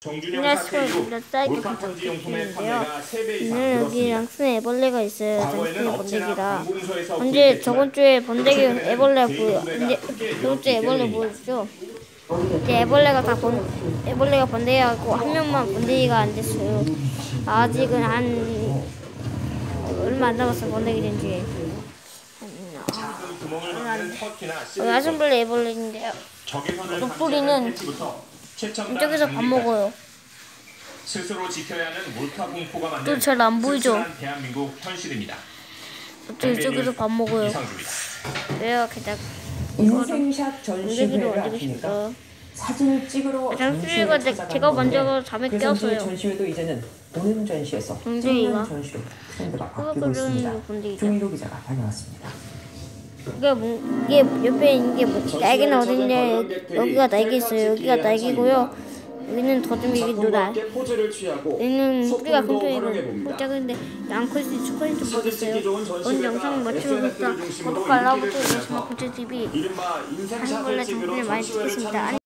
정준영 안녕하세요. 사태 이후 넷사이드 몰카 탐지 용품의. 판매가 3배 이상 늘었습니다. 여기랑 쓴 애벌레가 있어요. 업체나 번데기라. 언제 저번 주에 번데기 애벌레 보여. 이제 크게 저번 주에 애벌레. 보여주죠. 이제 애벌레가 다 번, 애벌레가 번데기하고 한 명만 번데기가 안 됐어요. 아직은 한 얼마 안 남았어 번데기 된 막는 터키나 여기 아슴벌레 애벌레인데요. 독뿌리는 이쪽에서 밥 먹어요. 스스로 지켜야 하는 몰카 공포가 만든 또잘안 보이죠? 대한민국 현실입니다. 또 이쪽에서 밥 먹어요. 왜요? 게다가 인생샷 전시회를 싶어요. 사진을 찍으러 제- 찾아가는 제가 먼저 잠에 그 깨웠어요. 전시회 전시회도 이제는 보는 전시에서? 찍는 전시로 트렌드가 바뀌고 그거 있습니다. 조민호 기자가 다녀왔습니다. 이게 뭐 이게 옆에 이게 뭐지 날개는 여기, 여기가 날개 있어요. 여기가 날개고요. 여기는 더듬이기 취하고 여기는 뿌리가 활용해봅니다. 작은데 좋은 보겠어요. 전시회가 오늘 영상 마치고 중심으로 구독과 알람 버튼 누르시면 고체 TV 찍으러 정보를 많이 찍겠습니다